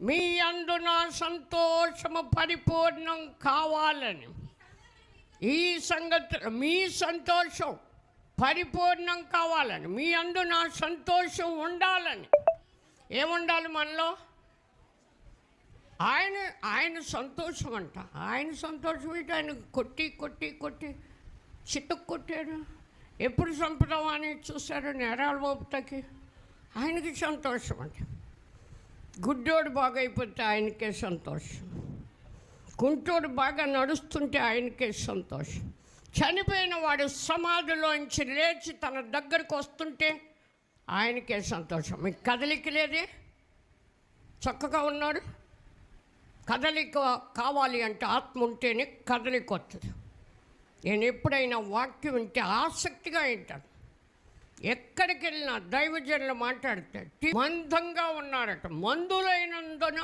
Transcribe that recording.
మీ అందున సంతోషము పరిపూర్ణం కావాలని. ఈ సంగతి మీ సంతోషం పరిపూర్ణం కావాలని. మీ అందున సంతోషం ఉండాలని. ఏముండాలి మనలో? ఆయన ఆయన సంతోషం అంట. ఆయన సంతోషం ఏంటి? ఆయన కొట్టి కొట్టి కొట్టి చిట్టుకు కొట్టాడు. ఎప్పుడు చంపుదామని చూశారు నేరాల మోపుతకి ఆయనకి సంతోషం అంటే. గుడ్డోడు బాగైపోతే ఆయనకే సంతోషం. కుంటోడు బాగా నడుస్తుంటే ఆయనకే సంతోషం. చనిపోయిన వాడు సమాధిలోంచి లేచి తన దగ్గరకు వస్తుంటే ఆయనకే సంతోషం. మీకు కదలిక లేదే? చక్కగా ఉన్నాడు కదలిక కావాలి అంటే ఆత్మ ఉంటేనే కదలిక వస్తుంది నేను ఎప్పుడైనా వాక్యం ఉంటే ఆసక్తిగా వింటాను. ఎక్కడికి వెళ్ళినా దైవజనులు మాట్లాడితే మందంగా ఉన్నారట. మందులైనందున